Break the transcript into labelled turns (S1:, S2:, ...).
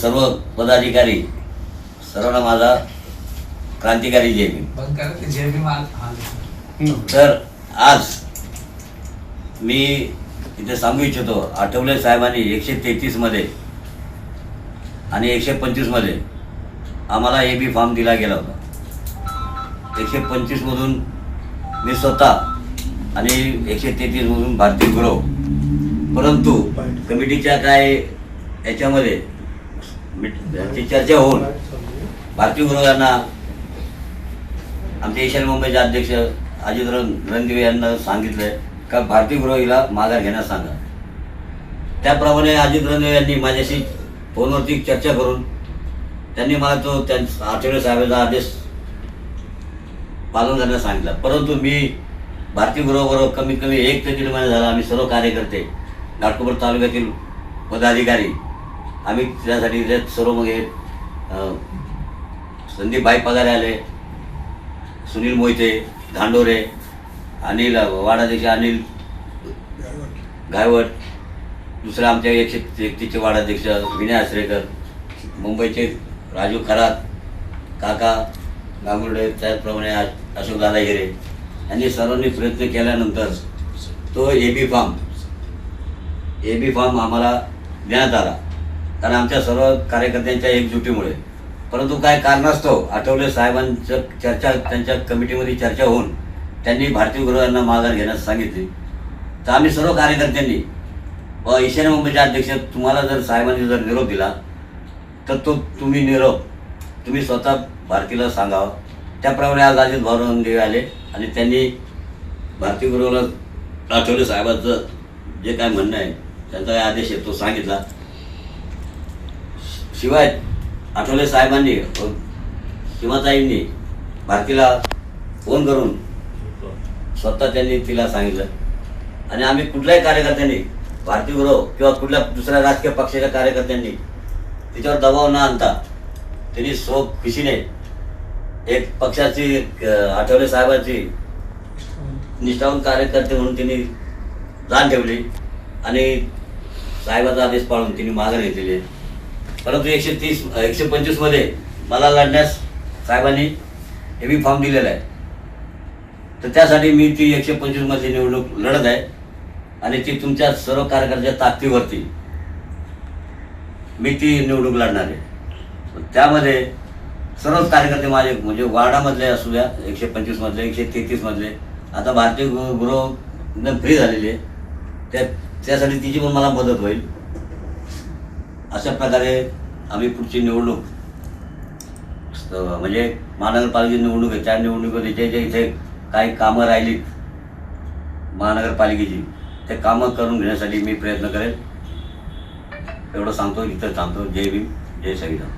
S1: सर्व पदाधिकारी सर्वांना माझा क्रांतिकारी जय भीम.
S2: बंद करा ते जय भीम आल- आले.
S1: तर आज मी इथे सांगू इच्छितो आठवले साहेबांनी एकशे तेहतीसमध्ये आणि एकशे पंचवीसमध्ये आम्हाला ए बी फॉर्म दिला गेला होता. एकशे पंचवीसमधून मी स्वतः आणि एकशे तेहतीसमधून भारतीय गुरव परंतु कमिटीच्या काय याच्यामध्ये मिट- चर्चा होऊन भारतीय गुरव यांना आमचे एशियन मुंबईचे अध्यक्ष अजित रणदिवे यांना सांगितलंय का भारतीय गृहिला माघार घेण्यास सांगा. त्याप्रमाणे अजित रणदिवे यांनी माझ्याशी फोनवरती चर्चा करून त्यांनी मला तो त्यां आचार्य साहेबांचा आदेश पालन करण्यास सांगितला. परंतु मी भारतीय गृहबरोबर कमीत कमी एक ते दीड महिना झाला. आम्ही सर्व कार्यकर्ते घाटकोपर तालुक्यातील पदाधिकारी आम्ही त्यासाठी ते सर्व मग हे संदीप भाई पगारे आले सुनील मोहिते धांडोरे अनिल वाडाध्यक्ष अनिल गायवट दुसरं आमच्या एकशे एकतीसचे वाडाध्यक्ष विनय आसरेकर मुंबईचे राजू खरात काका गांगुर्डे त्याचप्रमाणे अशोक अशोकदादा हिरे. यांनी सर्वांनी प्रयत्न केल्यानंतर तो A B form A B form आम्हाला देण्यात आला. कारण आमच्या सर्व कार्यकर्त्यांच्या एकजुटीमुळे. परंतु काय कारणास्तव आठवले साहेबांचं चर्चा त्यांच्या कमिटीमध्ये चर्चा होऊन त्यांनी भारतीय गृहांना माघार घेण्यास सांगितली. तर आम्ही सर्व कार्यकर्त्यांनी व ईशान्य मुंबईच्या अध्यक्ष तुम्हाला जर साहेबांनी जर निरोप दिला तर तो तुम्ही निरोप तुम्ही स्वतः भारतीला सांगावा. त्याप्रमाणे आज अजित देवी आले आणि त्यांनी भारतीय गृहाला आठवले साहेबांचं जे काय म्हणणं आहे त्यांचा काय आदेश आहे तो सांगितला. शिवाय आठवले साहेबांनी शिवाताईंनी भारतीला फोन करून स्वतः त्यांनी तिला सांगितलं. आणि आम्ही कुठल्याही कार्यकर्त्यांनी भारती गुरव किंवा कुठल्या दुसऱ्या राजकीय पक्षाच्या कार्यकर्त्यांनी तिच्यावर दबाव न आणता त्यांनी सो खुशीने एक पक्षाची आठवले साहेबांची निष्ठावून कार्यकर्ते म्हणून तिने जाण ठेवली आणि साहेबाचा आदेश पाळून तिने माघार घेतलेली आहे. परंतु एकशे तीस एकशे पंचवीसमध्ये मला लढण्यास साहेबांनी हे बी फॉर्म दिलेला आहे. तर त्यासाठी मी ती एकशे पंचवीसमधली निवडणूक लढत आहे आणि ती तुमच्या सर्व कार्यकर्त्याच्या ताकदीवरती मी ती निवडणूक लढणार आहे. त्यामध्ये सर्वच कार्यकर्ते माझे म्हणजे वार्डामधले असू द्या एकशे पंचवीसमधले एकशे तेहतीसमधले आता भारतीय गृह गृह एकदम फ्री झालेले त्या त्यासाठी तिची पण मला मदत होईल. अशा प्रकारे आम्ही पुढची निवडणूक म्हणजे महानगरपालिकेची निवडणूक आहे. त्या निवडणुकीमध्ये जे जे इथे काही कामं राहिलीत महानगरपालिकेची. ते कामं करून घेण्यासाठी मी प्रयत्न करेन. एवढं सांगतो इथं सांगतो जय भीम जय संविधान